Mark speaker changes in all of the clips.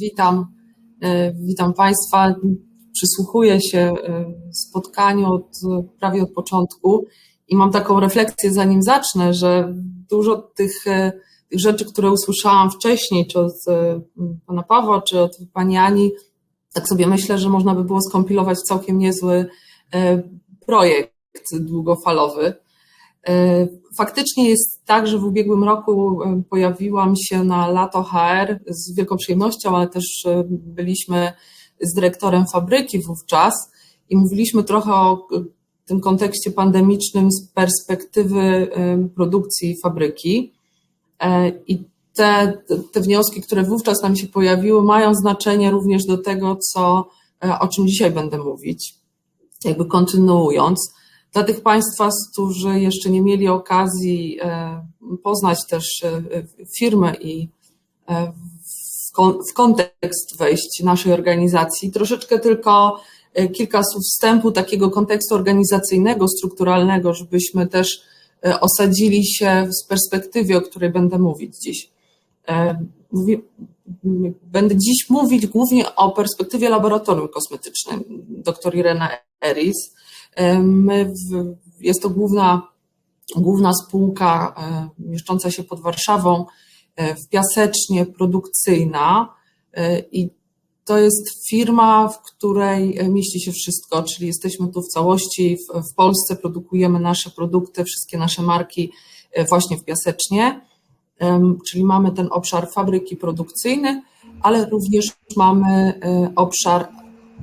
Speaker 1: Witam, e, witam Państwa. Przysłuchuję się e, spotkaniu od, prawie od początku i mam taką refleksję, zanim zacznę, że dużo tych, e, tych rzeczy, które usłyszałam wcześniej, czy od Pana Pawła, czy od Pani Ani, tak sobie myślę, że można by było skompilować całkiem niezły projekt długofalowy. Faktycznie jest tak, że w ubiegłym roku pojawiłam się na lato HR z wielką przyjemnością, ale też byliśmy z dyrektorem fabryki wówczas i mówiliśmy trochę o tym kontekście pandemicznym z perspektywy produkcji fabryki. E, I te, te wnioski, które wówczas nam się pojawiły, mają znaczenie również do tego, co, e, o czym dzisiaj będę mówić. Jakby kontynuując. Dla tych Państwa, którzy jeszcze nie mieli okazji e, poznać też e, firmę i e, w kontekst wejść naszej organizacji, troszeczkę tylko kilka słów wstępu takiego kontekstu organizacyjnego, strukturalnego, żebyśmy też osadzili się w perspektywie, o której będę mówić dziś. Będę dziś mówić głównie o perspektywie laboratorium kosmetycznym dr Irena Eris. My w, jest to główna, główna spółka e, mieszcząca się pod Warszawą e, w Piasecznie produkcyjna e, i to jest firma, w której mieści się wszystko, czyli jesteśmy tu w całości, w, w Polsce produkujemy nasze produkty, wszystkie nasze marki właśnie w Piasecznie, czyli mamy ten obszar fabryki produkcyjny, ale również mamy obszar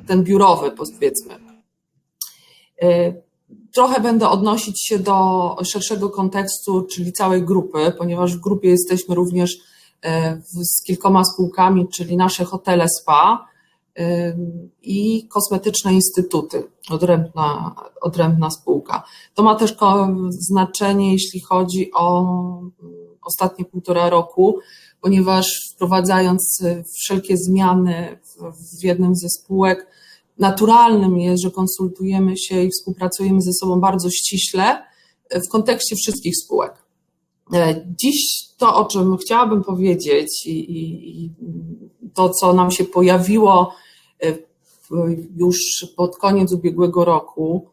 Speaker 1: ten biurowy, powiedzmy, trochę będę odnosić się do szerszego kontekstu, czyli całej grupy, ponieważ w grupie jesteśmy również y, z kilkoma spółkami, czyli nasze hotele spa y, i kosmetyczne instytuty, odrębna, odrębna spółka. To ma też znaczenie, jeśli chodzi o ostatnie półtora roku, ponieważ wprowadzając wszelkie zmiany w jednym ze spółek, naturalnym jest, że konsultujemy się i współpracujemy ze sobą bardzo ściśle w kontekście wszystkich spółek. E, dziś to, o czym chciałabym powiedzieć i, i, i to, co nam się pojawiło e, już pod koniec ubiegłego roku,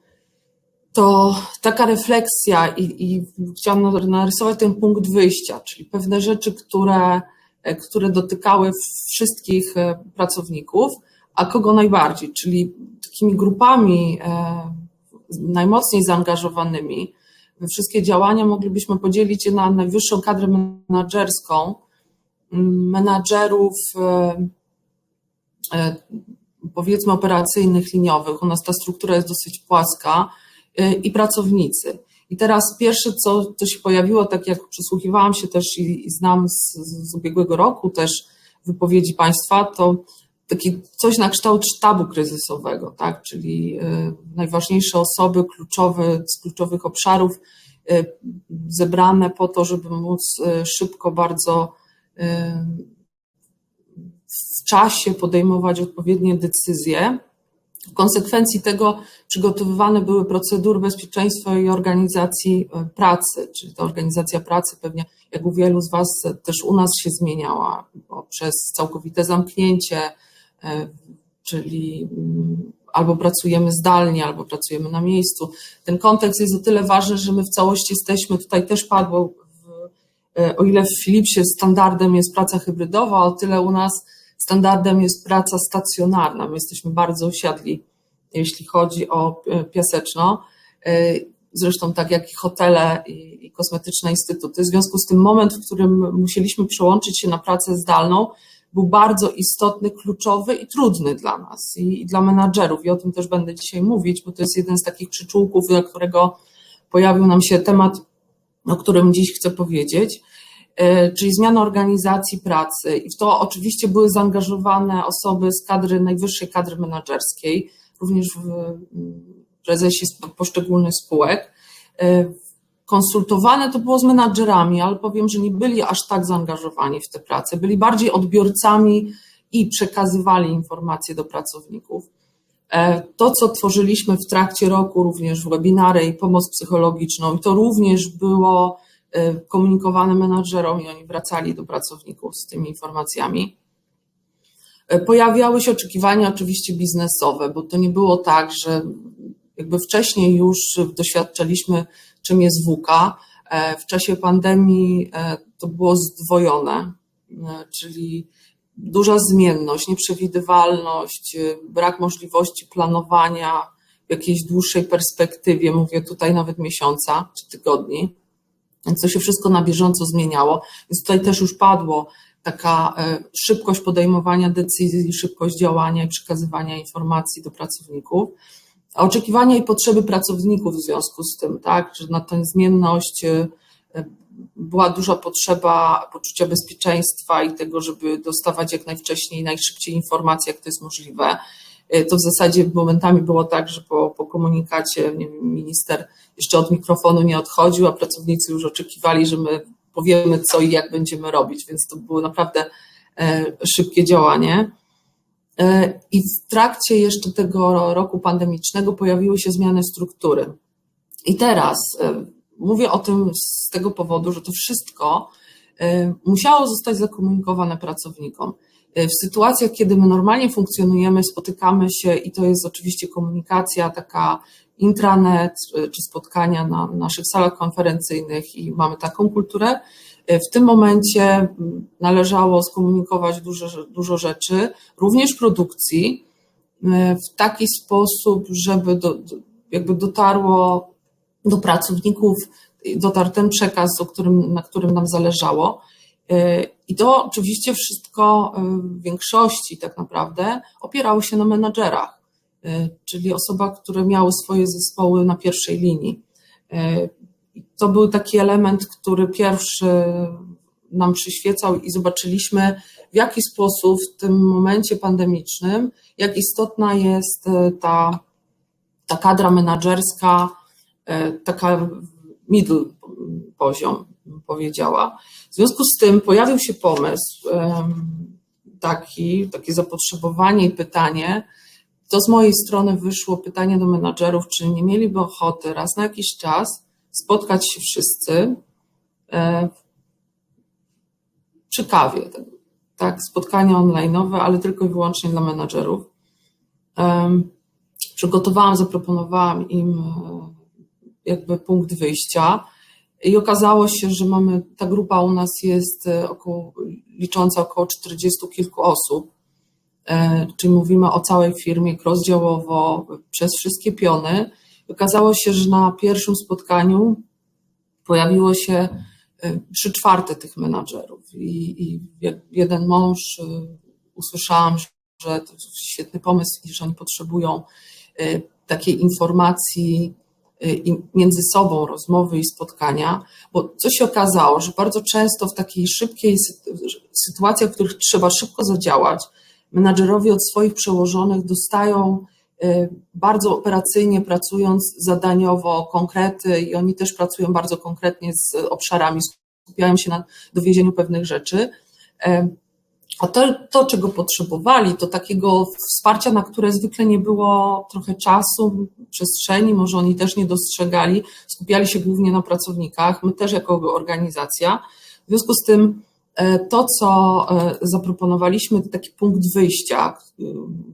Speaker 1: to taka refleksja i, i chciałam narysować ten punkt wyjścia, czyli pewne rzeczy, które, e, które dotykały wszystkich pracowników, a kogo najbardziej, czyli takimi grupami e, najmocniej zaangażowanymi wszystkie działania moglibyśmy podzielić na najwyższą kadrę menedżerską, menadżerów e, e, powiedzmy operacyjnych, liniowych. U nas ta struktura jest dosyć płaska i pracownicy. I teraz pierwsze, co, co się pojawiło, tak jak przysłuchiwałam się też i, i znam z, z ubiegłego roku też wypowiedzi Państwa, to taki coś na kształt sztabu kryzysowego, tak? czyli e, najważniejsze osoby kluczowe z kluczowych obszarów e, zebrane po to, żeby móc e, szybko bardzo w czasie podejmować odpowiednie decyzje. W konsekwencji tego przygotowywane były procedury bezpieczeństwa i organizacji pracy, czyli ta organizacja pracy pewnie, jak u wielu z Was, też u nas się zmieniała poprzez całkowite zamknięcie, czyli mm, albo pracujemy zdalnie, albo pracujemy na miejscu. Ten kontekst jest o tyle ważny, że my w całości jesteśmy, tutaj też padło, e, o ile w Philipsie standardem jest praca hybrydowa, o tyle u nas standardem jest praca stacjonarna. My jesteśmy bardzo osiadli, jeśli chodzi o e, Piaseczno. Zresztą tak jak i hotele i kosmetyczne instytuty. W związku z tym moment, w którym musieliśmy przełączyć się na pracę zdalną, był bardzo istotny, kluczowy i trudny dla nas i, i dla menadżerów. I o tym też będę dzisiaj mówić, bo to jest jeden z takich przyczółków, dla którego pojawił nam się temat, o którym dziś chcę powiedzieć, e, czyli zmiana organizacji pracy. I w to oczywiście były zaangażowane osoby z kadry, najwyższej kadry menedżerskiej, również w prezesie poszczególnych spółek. E, konsultowane to było z menadżerami, ale powiem, że nie byli aż tak zaangażowani w tę pracę. Byli bardziej odbiorcami i przekazywali informacje do pracowników. E, to, co tworzyliśmy w trakcie roku, również webinary i pomoc psychologiczną, to również było e, komunikowane menadżerom i oni wracali do pracowników z tymi informacjami. Pojawiały się oczekiwania oczywiście biznesowe, bo to nie było tak, że jakby wcześniej już doświadczaliśmy, czym jest WUKA. W czasie pandemii to było zdwojone, czyli duża zmienność, nieprzewidywalność, brak możliwości planowania w jakiejś dłuższej perspektywie, mówię tutaj nawet miesiąca czy tygodni. Więc to się wszystko na bieżąco zmieniało. Więc tutaj też już padło taka e, szybkość podejmowania decyzji, szybkość działania i przekazywania informacji do pracowników. A oczekiwania i potrzeby pracowników w związku z tym, tak, że na tę zmienność e, była duża potrzeba poczucia bezpieczeństwa i tego, żeby dostawać jak najwcześniej, najszybciej informacje, jak to jest możliwe. E, to w zasadzie momentami było tak, że po, po komunikacie wiem, minister jeszcze od mikrofonu nie odchodził, a pracownicy już oczekiwali, że my powiemy, co i jak będziemy robić, więc to było naprawdę e, szybkie działanie. E, I w trakcie jeszcze tego roku pandemicznego pojawiły się zmiany struktury. I teraz mówię o tym z tego powodu, że to wszystko musiało zostać zakomunikowane pracownikom. W sytuacjach, kiedy my normalnie funkcjonujemy, spotykamy się i to jest oczywiście komunikacja taka intranet czy spotkania na naszych salach konferencyjnych i mamy taką kulturę. W tym momencie należało skomunikować dużo, dużo rzeczy, również produkcji, w taki sposób, żeby do, jakby dotarło do pracowników, dotarł ten przekaz, o którym, na którym nam zależało. I to oczywiście wszystko w większości tak naprawdę opierało się na menadżerach, czyli osobach, które miały swoje zespoły na pierwszej linii. To był taki element, który pierwszy nam przyświecał i zobaczyliśmy, w jaki sposób w tym momencie pandemicznym, jak istotna jest ta, ta kadra menadżerska, taka middle poziom, powiedziała. W związku z tym pojawił się pomysł taki, takie zapotrzebowanie i pytanie. To z mojej strony wyszło pytanie do menadżerów, czy nie mieliby ochoty raz na jakiś czas spotkać się wszyscy e, przy kawie. Tak, spotkania online'owe, ale tylko i wyłącznie dla menadżerów. Przygotowałam, zaproponowałam im e, jakby punkt wyjścia. I okazało się, że mamy, ta grupa u nas jest e, około, licząca około 40 kilku osób, e, czyli mówimy o całej firmie rozdziałowo przez wszystkie piony. Okazało się, że na pierwszym spotkaniu pojawiło się e, trzy czwarte tych menadżerów i, i jeden mąż usłyszałam, że to świetny pomysł i że oni potrzebują takiej informacji między sobą rozmowy i spotkania, bo co się okazało, że bardzo często w takiej szybkiej sytuacji, w których trzeba szybko zadziałać, menadżerowie od swoich przełożonych dostają bardzo operacyjnie pracując zadaniowo konkrety i oni też pracują bardzo konkretnie z obszarami, skupiają się na dowiezieniu pewnych rzeczy. A to, to, czego potrzebowali, to takiego wsparcia, na które zwykle nie było trochę czasu, przestrzeni, może oni też nie dostrzegali, skupiali się głównie na pracownikach, my też jako organizacja. W związku z tym e, to, co e, zaproponowaliśmy, taki punkt wyjścia e,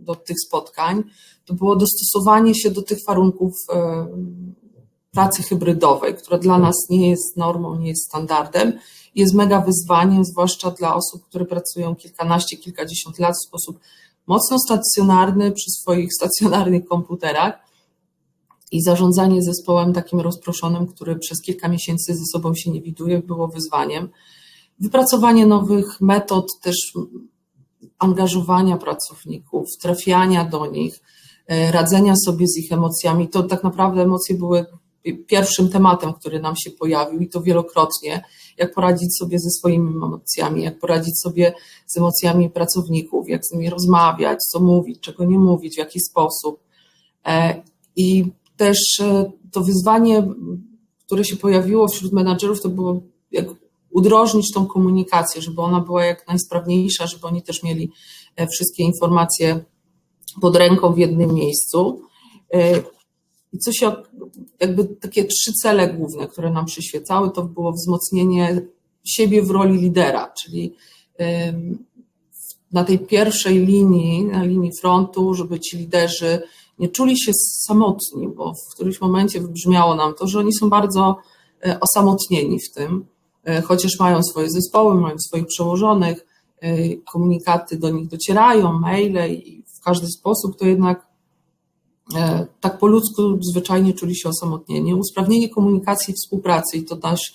Speaker 1: do tych spotkań, to było dostosowanie się do tych warunków pracy hybrydowej, która dla nas nie jest normą, nie jest standardem jest mega wyzwaniem, zwłaszcza dla osób, które pracują kilkanaście, kilkadziesiąt lat w sposób mocno stacjonarny przy swoich stacjonarnych komputerach i zarządzanie zespołem takim rozproszonym, który przez kilka miesięcy ze sobą się nie widuje, było wyzwaniem. Wypracowanie nowych metod też angażowania pracowników, trafiania do nich, e, radzenia sobie z ich emocjami. To tak naprawdę emocje były pierwszym tematem, który nam się pojawił i to wielokrotnie jak poradzić sobie ze swoimi emocjami, jak poradzić sobie z emocjami pracowników, jak z nimi rozmawiać, co mówić, czego nie mówić, w jaki sposób. E, I też e, to wyzwanie, które się pojawiło wśród menadżerów, to było jak udrożnić tą komunikację, żeby ona była jak najsprawniejsza, żeby oni też mieli e, wszystkie informacje pod ręką w jednym miejscu. I co się, jakby takie trzy cele główne, które nam przyświecały, to było wzmocnienie siebie w roli lidera, czyli na tej pierwszej linii, na linii frontu, żeby ci liderzy nie czuli się samotni, bo w którymś momencie wybrzmiało nam to, że oni są bardzo e, osamotnieni w tym, e, chociaż mają swoje zespoły, mają swoich przełożonych, e, komunikaty do nich docierają, maile i każdy sposób, to jednak tak po ludzku zwyczajnie czuli się osamotnieni. Usprawnienie komunikacji i współpracy i to nasz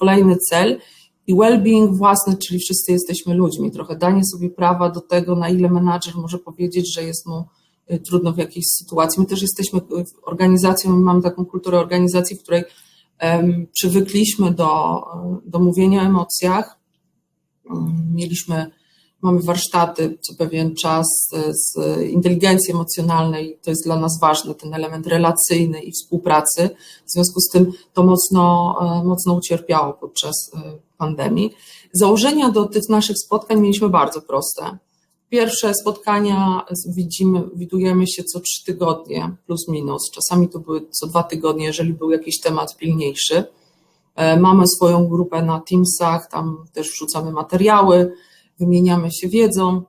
Speaker 1: kolejny cel i well-being własny, czyli wszyscy jesteśmy ludźmi, trochę danie sobie prawa do tego, na ile menadżer może powiedzieć, że jest mu Y, trudno w jakiejś sytuacji. My też jesteśmy organizacją, mamy taką kulturę organizacji, w której przywykliśmy do, do mówienia o emocjach. Um, mieliśmy, mamy warsztaty co pewien czas z inteligencji emocjonalnej, to jest dla nas ważne, ten element relacyjny i współpracy. W związku z tym to mocno, e, mocno ucierpiało podczas e, pandemii. Założenia do tych naszych spotkań mieliśmy bardzo proste Pierwsze spotkania widzimy, widujemy się co trzy tygodnie, plus minus. Czasami to były co dwa tygodnie, jeżeli był jakiś temat pilniejszy. E, mamy swoją grupę na Teamsach, tam też wrzucamy materiały, wymieniamy się wiedzą.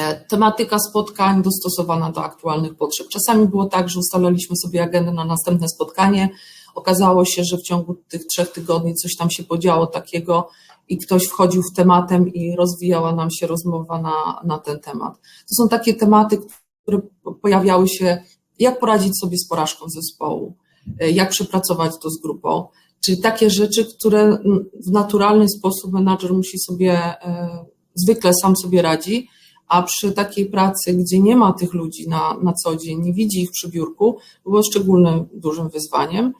Speaker 1: E, tematyka spotkań dostosowana do aktualnych potrzeb. Czasami było tak, że ustalaliśmy sobie agendę na następne spotkanie. Okazało się, że w ciągu tych trzech tygodni coś tam się podziało takiego, i ktoś wchodził w tematem i rozwijała nam się rozmowa na, na ten temat. To są takie tematy, które pojawiały się, jak poradzić sobie z porażką zespołu, e, jak przepracować to z grupą, czyli takie rzeczy, które w naturalny sposób menadżer musi sobie, e, zwykle sam sobie radzi, a przy takiej pracy, gdzie nie ma tych ludzi na, na co dzień, nie widzi ich przy biurku, było szczególnym dużym wyzwaniem.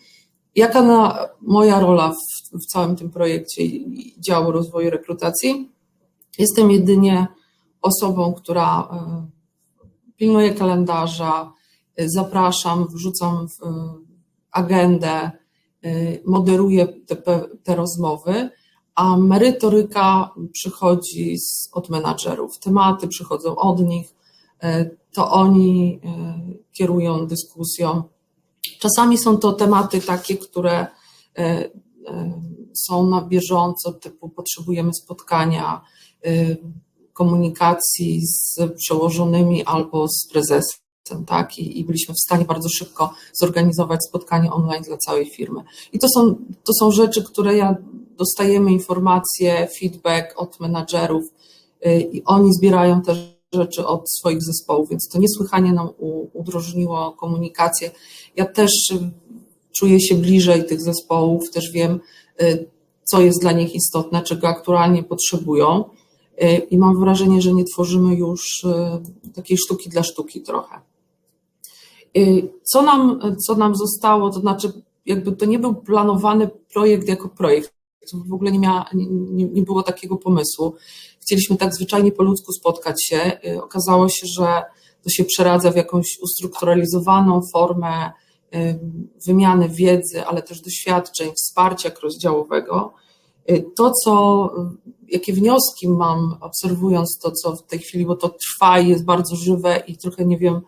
Speaker 1: Jaka na, moja rola w, w całym tym projekcie działu rozwoju rekrutacji? Jestem jedynie osobą, która e, pilnuje kalendarza, e, zapraszam, wrzucam w e, agendę, moderuję te, te rozmowy, a merytoryka przychodzi z, od menadżerów. Tematy przychodzą od nich, to oni kierują dyskusją Czasami są to tematy takie, które e, e, są na bieżąco, typu potrzebujemy spotkania, e, komunikacji z przełożonymi albo z prezesem, tak? I, I, byliśmy w stanie bardzo szybko zorganizować spotkanie online dla całej firmy. I to są, to są rzeczy, które ja dostajemy informacje, feedback od menadżerów i oni zbierają też rzeczy od swoich zespołów, więc to niesłychanie nam udrożniło komunikację. Ja też y, czuję się bliżej tych zespołów, też wiem, y, co jest dla nich istotne, czego aktualnie potrzebują. Y, I mam wrażenie, że nie tworzymy już takiej sztuki dla sztuki trochę. Co nam, co nam zostało, to znaczy, jakby to nie był planowany projekt jako projekt. W ogóle nie, miała, nie, nie było takiego pomysłu. Chcieliśmy tak zwyczajnie po ludzku spotkać się. Okazało się, że to się przeradza w jakąś ustrukturalizowaną formę wymiany wiedzy, ale też doświadczeń, wsparcia rozdziałowego. Y, to, co, jakie wnioski mam, obserwując to, co w tej chwili, bo to trwa i jest bardzo żywe i trochę nie wiem,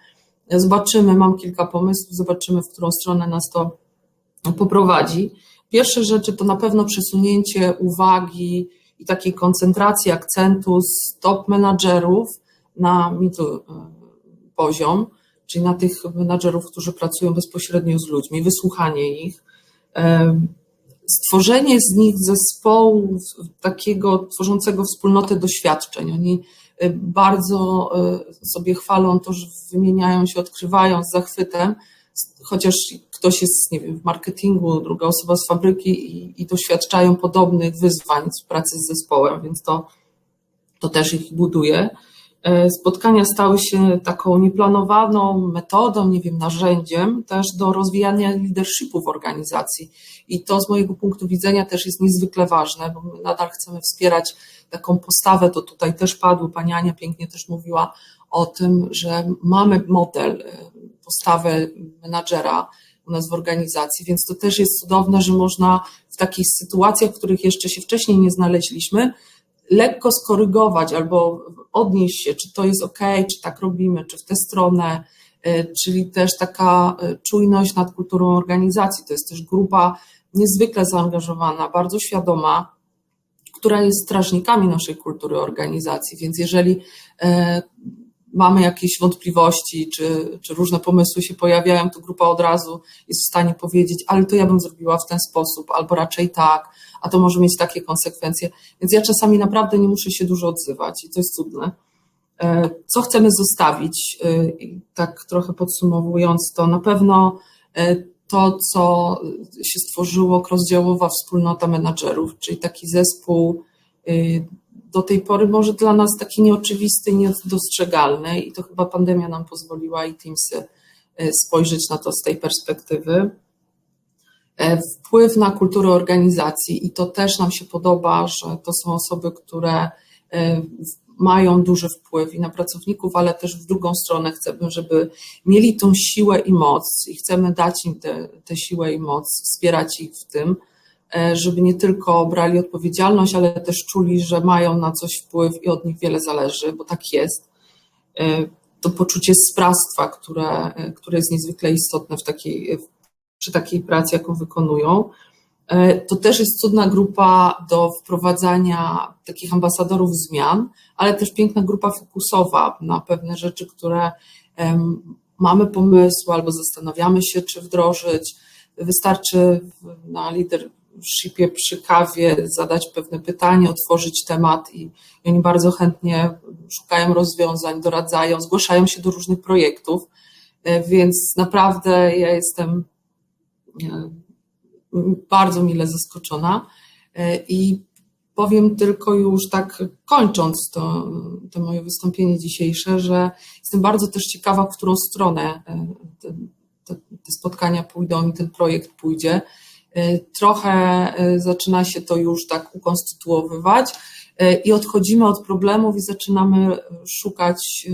Speaker 1: zobaczymy, mam kilka pomysłów, zobaczymy, w którą stronę nas to poprowadzi. Pierwsze rzeczy to na pewno przesunięcie uwagi i takiej koncentracji akcentu z top menadżerów na middle poziom czyli na tych menadżerów, którzy pracują bezpośrednio z ludźmi, wysłuchanie ich, stworzenie z nich zespołu takiego tworzącego wspólnotę doświadczeń. Oni e, bardzo e, sobie chwalą to, że wymieniają się, odkrywają z zachwytem, chociaż ktoś jest nie wiem, w marketingu, druga osoba z fabryki i, i doświadczają podobnych wyzwań z pracy z zespołem, więc to, to też ich buduje. E, spotkania stały się taką nieplanowaną metodą, nie wiem, narzędziem też do rozwijania leadershipu w organizacji. I to z mojego punktu widzenia też jest niezwykle ważne, bo my nadal chcemy wspierać taką postawę, to tutaj też padło, pani Ania pięknie też mówiła o tym, że mamy model, e, postawę menadżera u nas w organizacji, więc to też jest cudowne, że można w takich sytuacjach, w których jeszcze się wcześniej nie znaleźliśmy, lekko skorygować albo odnieść się, czy to jest ok, czy tak robimy, czy w tę stronę, y, czyli też taka y, czujność nad kulturą organizacji. To jest też grupa niezwykle zaangażowana, bardzo świadoma, która jest strażnikami naszej kultury organizacji, więc jeżeli e, mamy jakieś wątpliwości, czy, czy różne pomysły się pojawiają, to grupa od razu jest w stanie powiedzieć, ale to ja bym zrobiła w ten sposób, albo raczej tak, a to może mieć takie konsekwencje. Więc ja czasami naprawdę nie muszę się dużo odzywać i to jest cudne. E, co chcemy zostawić? E, tak trochę podsumowując, to na pewno e, to, co się stworzyło, rozdziałowa wspólnota menadżerów, czyli taki zespół do tej pory może dla nas taki nieoczywisty niedostrzegalny i to chyba pandemia nam pozwoliła i Teamsy spojrzeć na to z tej perspektywy. Wpływ na kulturę organizacji i to też nam się podoba, że to są osoby, które mają duży wpływ i na pracowników, ale też w drugą stronę chcemy, żeby mieli tą siłę i moc i chcemy dać im tę siłę i moc, wspierać ich w tym, e, żeby nie tylko brali odpowiedzialność, ale też czuli, że mają na coś wpływ i od nich wiele zależy, bo tak jest. E, to poczucie sprawstwa, które, e, które jest niezwykle istotne w takiej, przy takiej pracy, jaką wykonują. E, to też jest cudna grupa do wprowadzania takich ambasadorów zmian, ale też piękna grupa fokusowa na pewne rzeczy, które mamy pomysły albo zastanawiamy się, czy wdrożyć. Wystarczy na leadershipie przy kawie zadać pewne pytanie, otworzyć temat i, i oni bardzo chętnie szukają rozwiązań, doradzają, zgłaszają się do różnych projektów, e, więc naprawdę ja jestem e, bardzo mile zaskoczona e, i powiem tylko już tak kończąc to, to moje wystąpienie dzisiejsze, że jestem bardzo też ciekawa, w którą stronę te, te, te spotkania pójdą i ten projekt pójdzie. E, trochę zaczyna się to już tak ukonstytuowywać i odchodzimy od problemów i zaczynamy szukać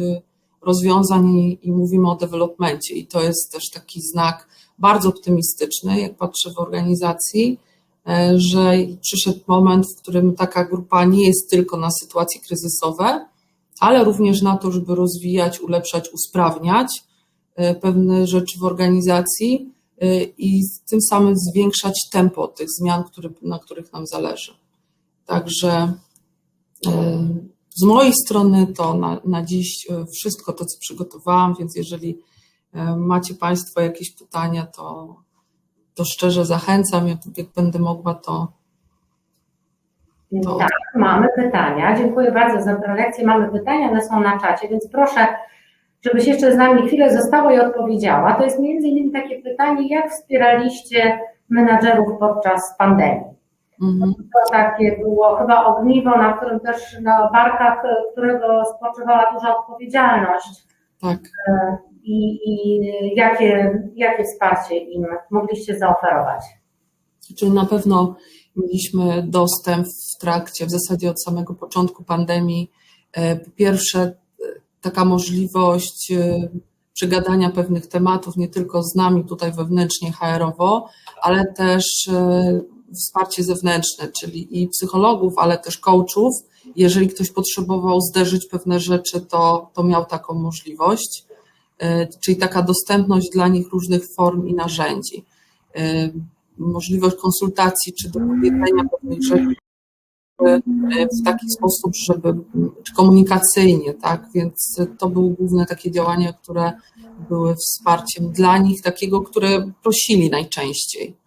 Speaker 1: rozwiązań i, mówimy o dewelopmencie i to jest też taki znak bardzo optymistyczny, jak patrzę w organizacji, że przyszedł moment, w którym taka grupa nie jest tylko na sytuacje kryzysowe, ale również na to, żeby rozwijać, ulepszać, usprawniać pewne rzeczy w organizacji i tym samym zwiększać tempo tych zmian, który, na których nam zależy. Także z mojej strony to na, na dziś wszystko to, co przygotowałam, więc jeżeli macie Państwo jakieś pytania, to, to szczerze zachęcam. Jak, jak będę mogła, to,
Speaker 2: to. Tak, mamy pytania. Dziękuję bardzo za prelekcję. Mamy pytania, one są na czacie, więc proszę, żebyś jeszcze z nami chwilę została i odpowiedziała. To jest między innymi takie pytanie, jak wspieraliście menadżerów podczas pandemii? Mhm. To takie było chyba ogniwo, na którym też na barkach, którego spoczywała duża odpowiedzialność.
Speaker 1: Tak.
Speaker 2: E, i, i jakie, jakie wsparcie im mogliście zaoferować?
Speaker 1: Czyli na pewno mieliśmy dostęp w trakcie, w zasadzie od samego początku pandemii. E, po pierwsze, taka możliwość e, przegadania pewnych tematów, nie tylko z nami tutaj wewnętrznie, HR-owo, ale też e, wsparcie zewnętrzne, czyli i psychologów, ale też coachów. Jeżeli ktoś potrzebował zderzyć pewne rzeczy, to, to miał taką możliwość. E, czyli taka dostępność dla nich różnych form i narzędzi. Możliwość konsultacji czy dopowiedzenia pewnych rzeczy w taki sposób, żeby, komunikacyjnie, tak, więc to były główne takie działania, które były wsparciem dla nich, takiego, które prosili najczęściej.